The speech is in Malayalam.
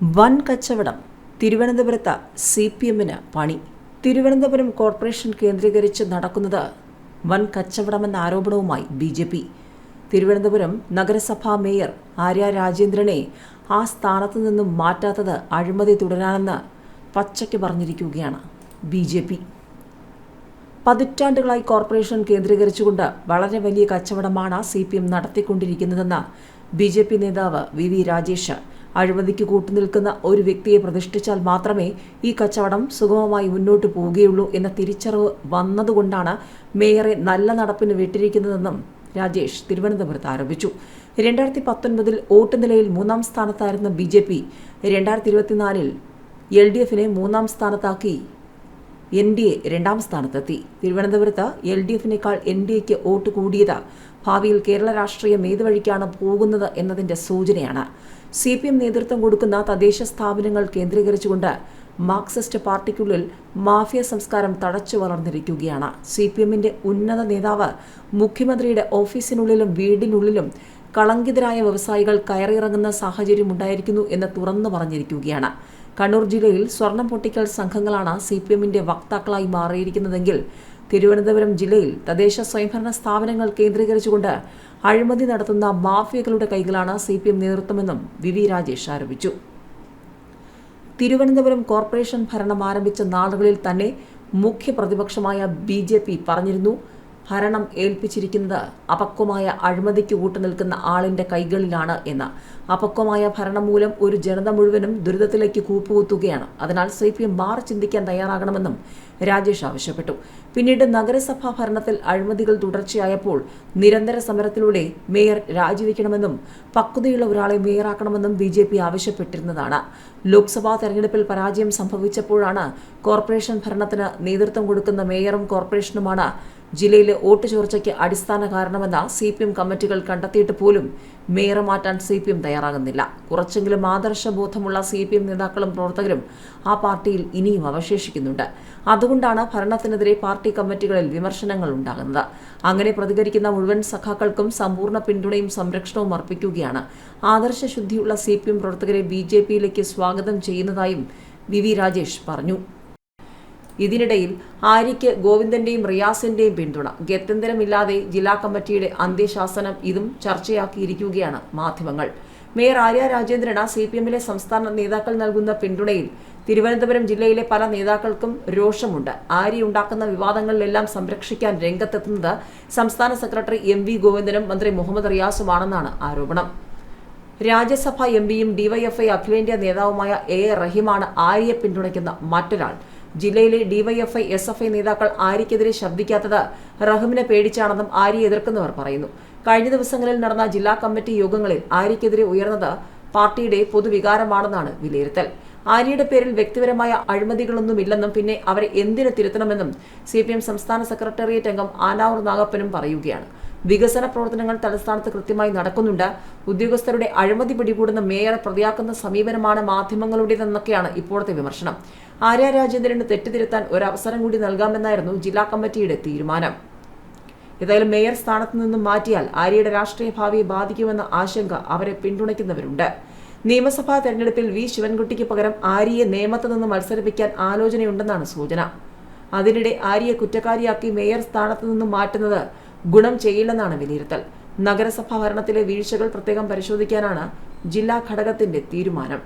വൻ കച്ചവടം തിരുവനന്തപുരത്ത് സി പി എമ്മിന് പണി. തിരുവനന്തപുരം കോർപ്പറേഷൻ കേന്ദ്രീകരിച്ച് നടക്കുന്നത് വൻ കച്ചവടമെന്ന ആരോപണവുമായി ബി ജെ പി. തിരുവനന്തപുരം നഗരസഭാ മേയർ ആര്യ രാജേന്ദ്രനെ ആ സ്ഥാനത്തു നിന്നും മാറ്റാത്തത് അഴിമതി തുടരാനെന്ന് പച്ചയ്ക്ക് പറഞ്ഞിരിക്കുകയാണ് ബി ജെ പി. പതിറ്റാണ്ടുകളായി കോർപ്പറേഷൻ കേന്ദ്രീകരിച്ചുകൊണ്ട് വളരെ വലിയ കച്ചവടമാണ് സി പി എം നടത്തിക്കൊണ്ടിരിക്കുന്നതെന്ന് ബി ജെ പി നേതാവ് വി വി രാജേഷ് അഴിമതിക്ക് കൂട്ടുനിൽക്കുന്ന ഒരു വ്യക്തിയെ പ്രതിഷ്ഠിച്ചാൽ മാത്രമേ ഈ കച്ചവടം സുഗമമായി മുന്നോട്ട് പോവുകയുള്ളൂ എന്ന തിരിച്ചറിവ് വന്നതുകൊണ്ടാണ് മേയറെ നല്ല നടപ്പിന് വിട്ടിരിക്കുന്നതെന്നും രാജേഷ് തിരുവനന്തപുരത്ത് ആരോപിച്ചു. രണ്ടായിരത്തി പത്തൊൻപതിൽ വോട്ട് നിലയിൽ മൂന്നാം സ്ഥാനത്തായിരുന്ന ബി ജെ പി രണ്ടായിരത്തി ഇരുപത്തിനാലിൽ എൽ ഡി എഫിനെ മൂന്നാം സ്ഥാനത്താക്കി എൻ ഡി എ രണ്ടാം സ്ഥാനത്തെത്തി. തിരുവനന്തപുരത്ത് എൽ ഡി എഫിനേക്കാൾ എൻ ഡി എക്ക് വോട്ട് കൂടിയത് ഭാവിയിൽ കേരള രാഷ്ട്രീയം ഏത് വഴിക്കാണ് പോകുന്നത് എന്നതിന്റെ സൂചനയാണ്. സി പി എം നേതൃത്വം കൊടുക്കുന്ന തദ്ദേശ സ്ഥാപനങ്ങൾ കേന്ദ്രീകരിച്ചുകൊണ്ട് മാർക്സിസ്റ്റ് പാർട്ടിക്കുള്ളിൽ മാഫിയ സംസ്കാരം തഴച്ചു വളർന്നിരിക്കുകയാണ്. സി പി എമ്മിന്റെ ഉന്നത നേതാവ് മുഖ്യമന്ത്രിയുടെ ഓഫീസിനുള്ളിലും വീടിനുള്ളിലും കളങ്കിതരായ വ്യവസായികൾ കയറിയിറങ്ങുന്ന സാഹചര്യം ഉണ്ടായിരിക്കുന്നു എന്ന് തുറന്നു പറഞ്ഞിരിക്കുകയാണ്. കണ്ണൂർ ജില്ലയിൽ സ്വർണം പൊട്ടിക്കൽ സംഘങ്ങളാണ് സി പി എമ്മിന്റെ വക്താക്കളായി മാറിയിരിക്കുന്നതെങ്കിൽ തിരുവനന്തപുരം ജില്ലയിൽ തദ്ദേശ സ്വയംഭരണ സ്ഥാപനങ്ങൾ കേന്ദ്രീകരിച്ചുകൊണ്ട് അഴിമതി നടത്തുന്ന മാഫിയകളുടെ കൈകളാണ് സി പി എം നേതൃത്വമെന്നും വി വി രാജേഷ് ആരോപിച്ചു. തിരുവനന്തപുരം കോർപ്പറേഷൻ ഭരണം ആരംഭിച്ച നാളുകളിൽ തന്നെ മുഖ്യ പ്രതിപക്ഷമായ ബി ജെ പി പറഞ്ഞിരുന്നു ഭരണം ഏൽപ്പിച്ചിരിക്കുന്നത് അപക്വമായ അഴിമതിക്ക് കൂട്ടുനിൽക്കുന്ന ആളിന്റെ കൈകളിലാണ് എന്ന്. അപക്വമായ ഭരണം മൂലം ഒരു ജനത മുഴുവനും ദുരിതത്തിലേക്ക് കൂപ്പുകുത്തുകയാണ്. അതിനാൽ സി പി എം മാറി ചിന്തിക്കാൻ തയ്യാറാകണമെന്നും രാജേഷ് ആവശ്യപ്പെട്ടു. പിന്നീട് നഗരസഭാ ഭരണത്തിൽ അഴിമതികൾ തുടർച്ചയായപ്പോൾ നിരന്തര സമരത്തിലൂടെ മേയർ രാജിവെക്കണമെന്നും പക്വതയുള്ള ഒരാളെ മേയറാക്കണമെന്നും ബി ജെ പി ആവശ്യപ്പെട്ടിരുന്നതാണ്. ലോക്സഭാ തെരഞ്ഞെടുപ്പിൽ പരാജയം സംഭവിച്ചപ്പോഴാണ് കോർപ്പറേഷൻ ഭരണത്തിന് നേതൃത്വം കൊടുക്കുന്ന മേയറും കോർപ്പറേഷനുമാണ് ജില്ലയിലെ വോട്ട് ചോർച്ചയ്ക്ക് അടിസ്ഥാന കാരണമെന്ന സി പി എം കമ്മിറ്റികൾ കണ്ടെത്തിയിട്ട് പോലും മേയറെ മാറ്റാൻ സി പി എം തയ്യാറാകുന്നില്ല. കുറച്ചെങ്കിലും ആദർശബോധമുള്ള സി പി എം നേതാക്കളും പ്രവർത്തകരും ആ പാർട്ടിയിൽ ഇനിയും അവശേഷിക്കുന്നുണ്ട്. അതുകൊണ്ടാണ് ഭരണത്തിനെതിരെ പാർട്ടി കമ്മിറ്റികളിൽ വിമർശനങ്ങൾ ഉണ്ടാകുന്നത്. അങ്ങനെ പ്രതികരിക്കുന്ന മുഴുവൻ സഖാക്കൾക്കും സമ്പൂർണ പിന്തുണയും സംരക്ഷണവും അർപ്പിക്കുകയാണ്. ആദർശശുദ്ധിയുള്ള സി പി എം പ്രവർത്തകരെ ബി ജെ പിയിലേക്ക് സ്വാഗതം ചെയ്യുന്നതായും വി വി രാജേഷ് പറഞ്ഞു. ഇതിനിടയിൽ ആര്യയ്ക്ക് ഗോവിന്ദന്റെയും റിയാസിന്റെയും പിന്തുണ. ഗത്യന്തരമില്ലാതെ ജില്ലാ കമ്മിറ്റിയുടെ അന്ത്യശാസനം ഇതും ചർച്ചയാക്കിയിരിക്കുകയാണ് മാധ്യമങ്ങൾ. മേയർ ആര്യ രാജേന്ദ്രന് സി പി എമ്മിലെ സംസ്ഥാന നേതാക്കൾ നൽകുന്ന പിന്തുണയിൽ തിരുവനന്തപുരം ജില്ലയിലെ പല നേതാക്കൾക്കും രോഷമുണ്ട്. ആര്യ ഉണ്ടാക്കുന്ന വിവാദങ്ങളിലെല്ലാം സംരക്ഷിക്കാൻ രംഗത്തെത്തുന്നത് സംസ്ഥാന സെക്രട്ടറി എം വി ഗോവിന്ദനും മന്ത്രി മുഹമ്മദ് റിയാസുമാണെന്നാണ് ആരോപണം. രാജ്യസഭാ എം പിയും ഡിവൈഎഫ്ഐ അഖിലേന്ത്യാ നേതാവുമായ എ റഹീമാണ് ആര്യയെ പിന്തുണയ്ക്കുന്ന മറ്റൊരാൾ. ജില്ലയിലെ ഡിവൈഎഫ്ഐ എസ് എഫ് ഐ നേതാക്കൾ ആരിക്കെതിരെ ശബ്ദിക്കാത്തത് റഹിമിനെ പേടിച്ചാണെന്നും ആര്യ എതിർക്കുന്നവർ പറയുന്നു. കഴിഞ്ഞ ദിവസങ്ങളിൽ നടന്ന ജില്ലാ കമ്മിറ്റി യോഗങ്ങളിൽ ആരിക്കെതിരെ ഉയർന്നത് പാർട്ടിയുടെ പൊതുവികാരമാണെന്നാണ് വിലയിരുത്തൽ. ആര്യയുടെ പേരിൽ വ്യക്തിപരമായ അഴിമതികളൊന്നുമില്ലെന്നും പിന്നെ അവരെ എന്തിനു തിരുത്തണമെന്നും സി പി എം സംസ്ഥാന സെക്രട്ടേറിയറ്റ് അംഗം ആനാവൂർ നാഗപ്പനും പറയുകയാണ്. വികസന പ്രവർത്തനങ്ങൾ തലസ്ഥാനത്ത് കൃത്യമായി നടക്കുന്നുണ്ട്. ഉദ്യോഗസ്ഥരുടെ അഴിമതി പിടികൂടുന്ന മേയറെ പ്രതിയാക്കുന്ന സമീപനമാണ് മാധ്യമങ്ങളുടേതെന്നൊക്കെയാണ് ഇപ്പോഴത്തെ വിമർശനം. ആര്യ രാജേന്ദ്രന് തെറ്റുതിരുത്താൻ അവസരം കൂടി നൽകാമെന്നായിരുന്നു ജില്ലാ കമ്മിറ്റിയുടെ തീരുമാനം. ഏതായാലും മേയർ സ്ഥാനത്ത് നിന്നും മാറ്റിയാൽ ആര്യയുടെ രാഷ്ട്രീയ ഭാവിയെ ബാധിക്കുമെന്ന ആശങ്ക അവരെ പിന്തുണയ്ക്കുന്നവരുണ്ട്. നിയമസഭാ തെരഞ്ഞെടുപ്പിൽ വി. ശിവൻകുട്ടിക്ക് പകരം ആര്യയെ നിയമത്തിൽ നിന്ന് മത്സരിപ്പിക്കാൻ ആലോചനയുണ്ടെന്നാണ് സൂചന. അതിനിടെ ആര്യയെ കുറ്റക്കാരിയാക്കി മേയർ സ്ഥാനത്ത് നിന്നും മാറ്റുന്നത് ഗുണം ചെയ്യില്ലെന്നാണ് വിലയിരുത്തൽ. നഗരസഭാ ഭരണത്തിലെ വീഴ്ചകൾ പ്രത്യേകം പരിശോധിക്കാനാണ് ജില്ലാ ഘടകത്തിന്റെ തീരുമാനം.